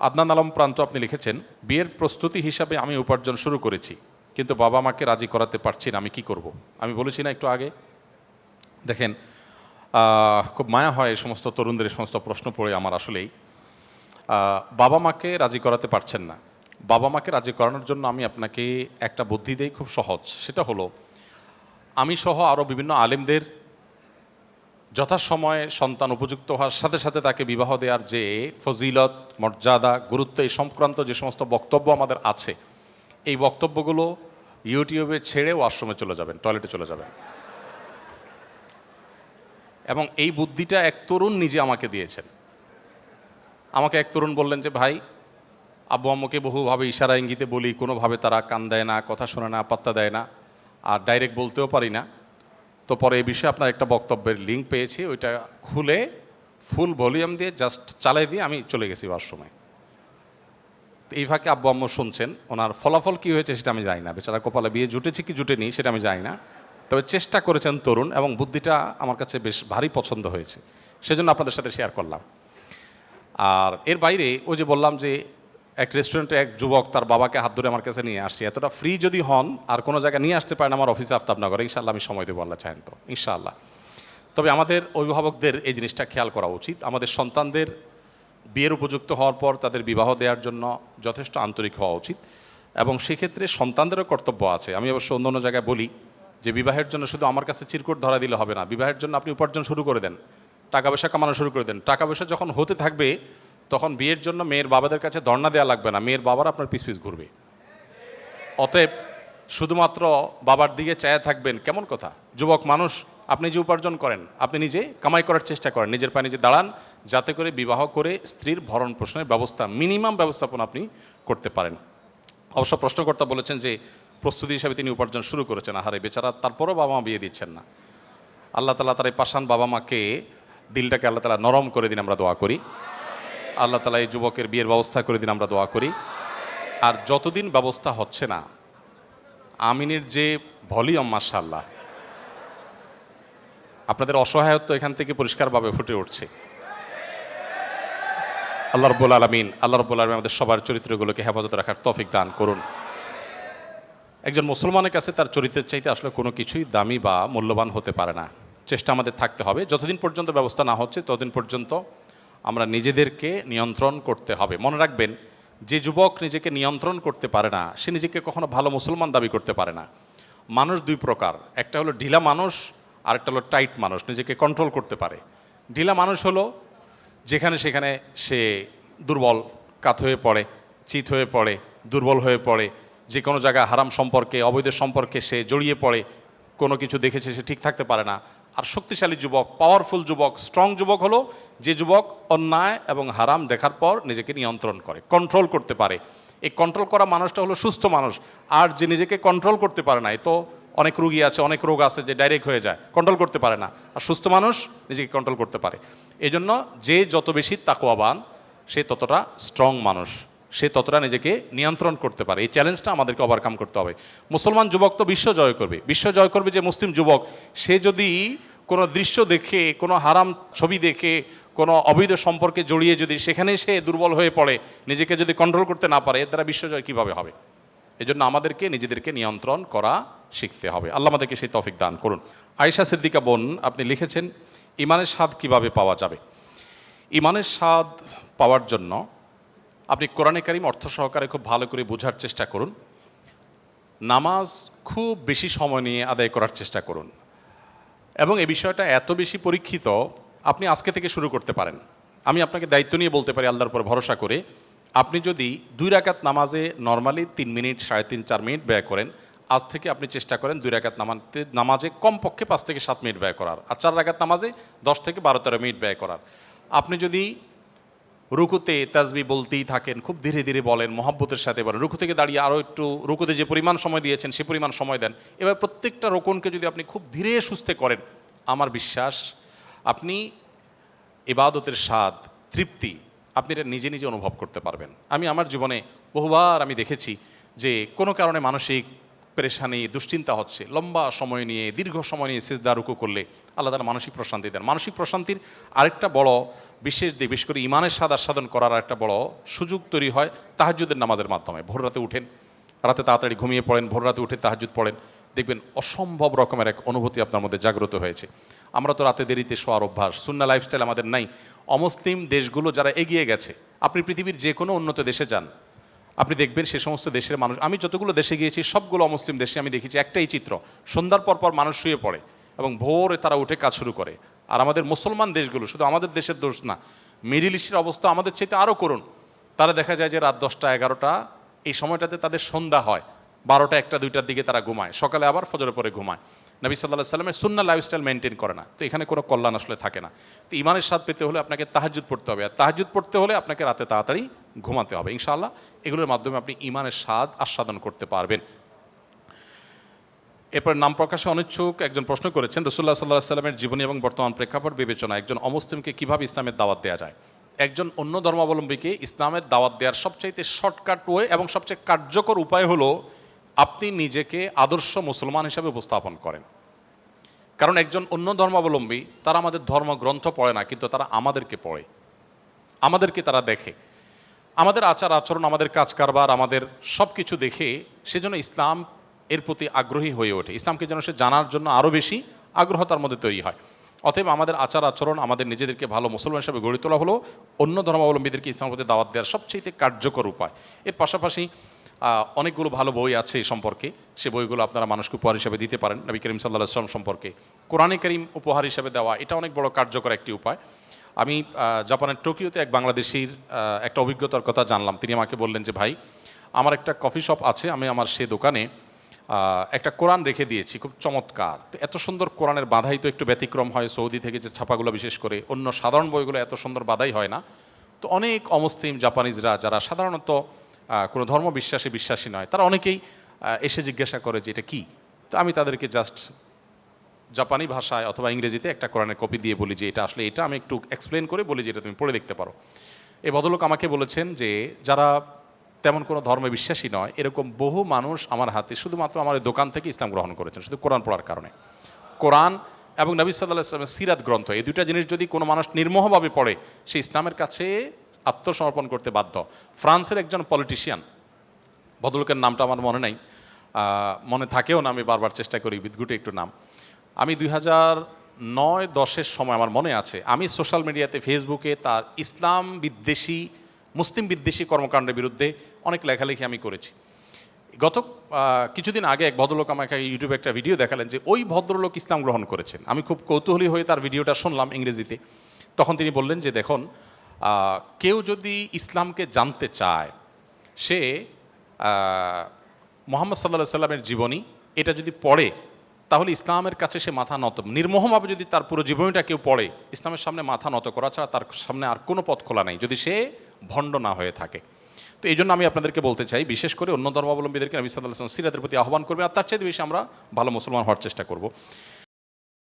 আদনান আলম প্রান্ত আপনি লিখেছেন, বিয়ের প্রস্তুতি হিসাবে আমি উপার্জন শুরু করেছি, কিন্তু বাবা মাকে রাজি করাতে পারছি না, আমি কি করব। আমি বলেছি না একটু আগে। দেখেন খুব মায়া হয় এই সমস্ত তরুণদের, এই সমস্ত প্রশ্ন পড়ে আমার আসলেই। বাবা মাকে রাজি করাতে পারছেন না। বাবা মাকে রাজি করানোর জন্য আমি আপনাকে একটা বুদ্ধি দেই খুব সহজ, সেটা হলো, আমি সহ আরও বিভিন্ন আলেমদের যথাসময়ে সন্তান উপযুক্ত হওয়ার সাথে সাথে তাকে বিবাহ দেওয়ার যে ফজিলত, মর্যাদা, গুরুত্ব, এই সংক্রান্ত যে সমস্ত বক্তব্য আমাদের আছে, এই বক্তব্যগুলো ইউটিউবে ছেড়ে ওয়াশরুমে চলে যাবেন, টয়লেটে চলে যাবেন। এবং এই বুদ্ধিটা এক তরুণ নিজে আমাকে দিয়েছেন। আমাকে এক তরুণ বললেন যে, ভাই, আব্বু আম্মুকে বহুভাবে ইশারা ইঙ্গিতে বলি, কোনোভাবে তারা কান দেয় না, কথা শোনে না, পাত্তা দেয় না, আর ডাইরেক্ট বলতেও পারি না। তো পরে এই বিষয়ে আপনার একটা বক্তব্যের লিঙ্ক পেয়েছি, ওইটা খুলে ফুল ভলিউম দিয়ে জাস্ট চালাই দিয়ে আমি চলে গেছি ওয়াশরুমে এই ফাঁকে আব্বু আম্মু শুনছেন, ওনার ফলাফল কী হয়েছে সেটা আমি জানি না। বেচারা কপালে বিয়ে জুটেছে কি জুটেনি সেটা আমি জানি না। তবে চেষ্টা করেছেন তরুণ এবং বুদ্ধিটা আমার কাছে বেশ ভারী পছন্দ হয়েছে। সেজন্য আপনাদের সাথে শেয়ার করলাম। আর এর বাইরে ও যে বললাম যে এক রেস্টুরেন্টে এক যুবক তার বাবাকে হাত ধরে আমার কাছে নিয়ে আসছে। এতটা ফ্রি যদি হন, আর কোনো জায়গায় নিয়ে আসতে পারেন আমার অফিসে আফতাবনগরে ইনশাল্লাহ আমি সময় দেবো, আল্লাহ চাহেন তো, ইনশাআল্লাহ। তবে আমাদের অভিভাবকদের এই জিনিসটা খেয়াল করা উচিত। আমাদের সন্তানদের বিয়ের উপযুক্ত হওয়ার পর তাদের বিবাহ দেওয়ার জন্য যথেষ্ট আন্তরিক হওয়া উচিত। এবং সেক্ষেত্রে সন্তানদেরও কর্তব্য আছে। আমি অবশ্য অন্য অন্য জায়গায় বলি যে বিবাহের জন্য শুধু আমার কাছে চিরকুট ধরা দিলে হবে না। বিবাহের জন্য আপনি উপার্জন শুরু করে দেন। টাকা পয়সা কামানো শুরু করে দেন। টাকা পয়সা যখন হতে থাকবে তখন বিয়ের জন্য মেয়ের বাবাদের কাছে ধর্ণা দেওয়া লাগবে না। মেয়ের বাবার আপনার পিস পিস ঘুরবে। অতএব শুধুমাত্র বাবার দিকে চায়া থাকবেন, কেমন কথা? যুবক মানুষ, আপনি যে উপার্জন করেন, আপনি নিজে কামাই করার চেষ্টা করেন, নিজের পায়ে নিজে দাঁড়ান, যাতে করে বিবাহ করে স্ত্রীর ভরণ পোষণের ব্যবস্থা, মিনিমাম ব্যবস্থাপনা আপনি করতে পারেন। অবশ্য প্রশ্নকর্তা বলেছেন যে, প্রস্তুতি হিসাবে তিনি উপার্জন শুরু করেছেন। আহারে বেচারা, তারপরও বাবা মা বিয়ে দিচ্ছেন না। আল্লাহ তালা তার এই পাশান বাবা মাকে দিলটাকে আল্লাহ তালা নরম করে দিন, আমরা দোয়া করি। আল্লাহ তালা এই যুবকের বিয়ের ব্যবস্থা করে দিন, আমরা দোয়া করি। আর যতদিন ব্যবস্থা হচ্ছে না, আমিনের যে ভলিউম মার্শাল্লাহ আপনাদের অসহায়ত্ব এখান থেকে পরিষ্কারভাবে ফুটে উঠছে। আল্লাহ রব্বুল আলমিন, আল্লাহ রব্বুল আলমিন আমাদের সবার চরিত্রগুলোকে হেফাজত রাখার তফিক দান করুন। একজন মুসলমানের কাছে তার চরিত্রের চাইতে আসলে কোনো কিছুই দামি বা মূল্যবান হতে পারে না। চেষ্টা আমাদের থাকতে হবে। যতদিন পর্যন্ত ব্যবস্থা না হচ্ছে, ততদিন পর্যন্ত আমরা নিজেদেরকে নিয়ন্ত্রণ করতে হবে। মনে রাখবেন, যে যুবক নিজেকে নিয়ন্ত্রণ করতে পারে না, সে নিজেকে কখনো ভালো মুসলমান দাবি করতে পারে না। মানুষ দুই প্রকার, একটা হলো ঢিলা মানুষ আর একটা হলো টাইট মানুষ, নিজেকে কন্ট্রোল করতে পারে। ঢিলা মানুষ হলো যেখানে সেখানে সে দুর্বল, কাত হয়ে পড়ে, চিত হয়ে পড়ে, দুর্বল হয়ে পড়ে, যে কোনো জায়গায় হারাম সম্পর্কে, অবৈধ সম্পর্কে সে জড়িয়ে পড়ে, কোনো কিছু দেখেছে সে ঠিক থাকতে পারে না। আর শক্তিশালী যুবক পাওয়ারফুল যুবক স্ট্রং যুবক হলো যে যুবক অন্যায় এবং হারাম দেখার পর নিজেকে নিয়ন্ত্রণ করে কন্ট্রোল করতে পারে। এই কন্ট্রোল করা মানুষটা হলো সুস্থ মানুষ। আর যে নিজেকে কন্ট্রোল করতে পারে না, এ তো অনেক রুগী আছে, অনেক রোগ আছে যে ডাইরেক্ট হয়ে যায় কন্ট্রোল করতে পারে না। আর সুস্থ মানুষ নিজেকে কন্ট্রোল করতে পারে। এই জন্য যে যত বেশি তাকোয়াবান সে ততটা স্ট্রং মানুষ। সে ততটা নিজেকে নিয়ন্ত্রণ করতে পারে। এই চ্যালেঞ্জটা আমাদেরকে ওভারকাম করতে হবে। মুসলমান যুবক তো বিশ্ব জয় করবে। বিশ্ব জয় করবে যে মুসলিম যুবক, সে যদি কোনো দৃশ্য দেখে, কোনো হারাম ছবি দেখে, কোনো অবৈধ সম্পর্কে জড়িয়ে যদি সেখানে সে দুর্বল হয়ে পড়ে, নিজেকে যদি কন্ট্রোল করতে না পারে, এর দ্বারা বিশ্বজয় কীভাবে হবে? এজন্য আমাদেরকে নিজেদেরকে নিয়ন্ত্রণ করা শিখতে হবে। আল্লাহ আমাদেরকে সেই তফিক দান করুন। আয়েশা সিদ্দিকা বোন, আপনি লিখেছেন, ইমানের স্বাদ কীভাবে পাওয়া যাবে? ইমানের স্বাদ পাওয়ার জন্য আপনি কোরআনে কারিম অর্থ সহকারে খুব ভালো করে বোঝার চেষ্টা করুন। নামাজ খুব বেশি সময় নিয়ে আদায় করার চেষ্টা করুন। এবং এই বিষয়টা এত বেশি পরীক্ষিত, আপনি আজকে থেকে শুরু করতে পারেন। আমি আপনাকে দায়িত্ব নিয়ে বলতে পারি আল্লাহর উপর ভরসা করে, আপনি যদি দুই রাকাত নামাজে নর্মালি তিন মিনিট, সাড়ে তিন, চার মিনিট ব্যয় করেন, আজ থেকে আপনি চেষ্টা করেন দুই রাকাত নামাতে নামাজে কমপক্ষে পাঁচ থেকে সাত মিনিট ব্যয় করার। আর চার রাকাত নামাজে দশ থেকে বারো, তেরো মিনিট ব্যয় করার। আপনি যদি রুকুতে তাজবি বলতেই থাকেন, খুব ধীরে ধীরে বলেন মহাব্বতের সাথে বলেন। রুকু থেকে দাঁড়িয়ে আরও একটু, রুকুতে যে পরিমাণ সময় দিয়েছেন সে পরিমাণ সময় দেন। এবার প্রত্যেকটা রোকনকে যদি আপনি খুব ধীরে সুস্থে করেন, আমার বিশ্বাস আপনি ইবাদতের স্বাদ, তৃপ্তি আপনি এটা নিজে নিজে অনুভব করতে পারবেন। আমি আমার জীবনে বহুবার আমি দেখেছি যে কোনো কারণে মানসিক পেরেশানি, দুশ্চিন্তা হচ্ছে। লম্বা সময় নিয়ে, দীর্ঘ সময় নিয়ে সেজদা রুকু করলে আল্লাহ তালা মানসিক প্রশান্তি দেন। মানসিক প্রশান্তির আরেকটা বড় বিশেষ দিক, বিশেষ করে ইমানের স্বাদ আস্বাদন করার একটা বড় সুযোগ তৈরি হয় তাহাজুদের নামাজের মাধ্যমে। ভোর রাতে উঠেন, রাতে তাড়াতাড়ি ঘুমিয়ে পড়েন, ভোর রাতে উঠে তাহাজুদ পড়েন, দেখবেন অসম্ভব রকমের এক অনুভূতি আপনার মধ্যে জাগ্রত হয়েছে। আমরা তো রাতে দেরিতে শোয়ার অভ্যাস শূন্য লাইফস্টাইল আমাদের নাই। অমুসলিম দেশগুলো যারা এগিয়ে গেছে, আপনি পৃথিবীর যে কোনো উন্নত দেশে যান আপনি দেখবেন সে সমস্ত দেশের মানুষ, আমি যতগুলো দেশে গিয়েছি, সবগুলো অমুসলিম দেশে আমি দেখেছি, একটাই চিত্র, সন্ধ্যার পর পর মানুষ শুয়ে পড়ে এবং ভোরে তারা উঠে কাজ শুরু করে। আর আমাদের মুসলমান দেশগুলো, শুধু আমাদের দেশের দোষ না, মিডিল ইস্টের অবস্থা আমাদের চাইতে আরও করুন তারা দেখা যায় যে রাত দশটা, এগারোটা, এই সময়টাতে তাদের সন্ধ্যা হয়, বারোটা একটা, দুইটার দিকে তারা ঘুমায়, সকালে আবার ফজরের পরে ঘুমায়। নবী সাল্লাহ সাল্লামের সুন্না লাইফস্টাইল মেনটেন করে না। তো এখানে কোনো কল্যাণ আসলে থাকে না। তো ইমানের স্বাদ পেতে হলে আপনাকে তাহাজুদ পড়তে হবে। আর তাহাজুদ পড়তে হলে আপনাকে রাতে তাড়াতাড়ি ঘুমাতে হবে। ইনশাআল্লাহ এগুলোর মাধ্যমে আপনি ইমানের স্বাদ আস্বাদন করতে পারবেন। এরপর নাম প্রকাশে অনিচ্ছুক একজন প্রশ্ন করেছেন রসুল্লাহ সাল্লাহ সাল্লামের জীবনী এবং বর্তমান প্রেক্ষাপট বিবেচনা একজন অমুসলিমকে কীভাবে ইসলামের দাওয়াত দেওয়া যায়? একজন অন্য ধর্মাবলম্বীকে ইসলামের দাওয়াত দেওয়ার সবচাইতে শর্টকাট ওয়ে এবং সবচেয়ে কার্যকর উপায় হলো আপনি নিজেকে আদর্শ মুসলমান হিসাবে উপস্থাপন করেন। কারণ একজন অন্য ধর্মাবলম্বী, তারা আমাদের ধর্মগ্রন্থ পড়ে না, কিন্তু তারা আমাদেরকে পড়ে। আমাদেরকে তারা দেখে। আমাদের আচার আচরণ, আমাদের কাজ কারবার আমাদের সব কিছু দেখে সেজন্য ইসলাম এর প্রতি আগ্রহী হয়ে ওঠে। ইসলামকে যেন সে জানার জন্য আরও বেশি আগ্রহ তার মধ্যে তৈরি হয়। অতএব আমাদের আচার আচরণ, আমাদের নিজেদেরকে ভালো মুসলমান হিসাবে গড়ে তোলা হলো। অন্য ধর্মাবলম্বীদেরকে ইসলামের প্রতি দাওয়াত দেওয়ার সবচেয়ে কার্যকর উপায়। এর পাশাপাশি অনেকগুলো ভালো বই আছে এই সম্পর্কে। সে বইগুলো আপনারা মানুষকে উপহার হিসেবে দিতে পারেন, নবী করিম সাল্লাহ আসলাম সম্পর্কে। কোরআনে করিম উপহার হিসেবে দেওয়া, এটা অনেক বড় কার্যকর একটি উপায়। আমি জাপানের টোকিওতে এক বাংলাদেশির একটা অভিজ্ঞতার কথা জানলাম। তিনি আমাকে বললেন যে, ভাই, আমার একটা কফি শপ আছে, আমি আমার সে দোকানে একটা কোরআন রেখে দিয়েছি, খুব চমৎকার। তো এত সুন্দর কোরআনের বাধাই তো একটু ব্যতিক্রম হয়, সৌদি থেকে যে ছাপাগুলো বিশেষ করে, অন্য সাধারণ বইগুলো এত সুন্দর বাধাই হয় না। তো অনেক অমুসলিম জাপানিজরা, যারা সাধারণত কোনো ধর্ম বিশ্বাসে বিশ্বাসী নয়। তারা অনেকেই এসে জিজ্ঞাসা করে যে এটা কী? তো আমি তাদেরকে জাস্ট জাপানি ভাষায় অথবা ইংরেজিতে একটা কোরআনের কপি দিয়ে বলি যে এটা আসলে এটা, আমি একটু এক্সপ্লেন করে বলি যে এটা তুমি পড়ে দেখতে পারো। এই ভদ্রলোক আমাকে বলেছেন যে যারা তেমন কোনো ধর্মে বিশ্বাসী নয়, এরকম বহু মানুষ আমার হাতে শুধুমাত্র আমার দোকান থেকে ইসলাম গ্রহণ করেছেন, শুধু কোরআন পড়ার কারণে। কোরআন এবং নবী সাল্লাহ ইসলামের সিরাত গ্রন্থ, এই দুইটা জিনিস যদি কোনো মানুষ নির্মোহভাবে পড়ে, সে ইসলামের কাছে আত্মসমর্পণ করতে বাধ্য। ফ্রান্সের একজন পলিটিশিয়ান ভদ্রলোকের নামটা আমার মনে নাই মনে থাকেও না, আমি বারবার চেষ্টা করি বিদ্যুটে একটু নাম। আমি দুই হাজার নয় দশের সময় আমার মনে আছে, আমি সোশ্যাল মিডিয়াতে ফেসবুকে তার ইসলাম বিদ্বেষী, মুসলিম বিদ্বেষী কর্মকাণ্ডের বিরুদ্ধে অনেক লেখালেখি আমি করেছি। গত কিছুদিন আগে এক ভদ্রলোক আমাকে ইউটিউবে একটা ভিডিও দেখালেন যে ওই ভদ্রলোক ইসলাম গ্রহণ করেছেন। আমি খুব কৌতূহলী হয়ে তার ভিডিওটা শুনলাম ইংরেজিতে। তখন তিনি বললেন যে, দেখুন কেউ যদি ইসলামকে জানতে চায়, সে মোহাম্মদ সাল্লা সাল্লামের জীবনী, এটা যদি পড়ে, তাহলে ইসলামের কাছে সে মাথা নত, নির্মোহভাবে যদি তার পুরো জীবনীটা কেউ পড়ে, ইসলামের সামনে মাথা নত করা ছাড়া তার সামনে আর কোনো পথ খোলা নেই, যদি সে ভণ্ড না হয়ে থাকে। তো এই জন্য আমি আপনাদেরকে বলতে চাই, বিশেষ করে অন্য ধর্মাবলম্বীদেরকে আমি সাল্লাহ সিরাতের প্রতি আহ্বান করবে আর তার চাইতে বেশি আমরা ভালো মুসলমান হওয়ার চেষ্টা করব।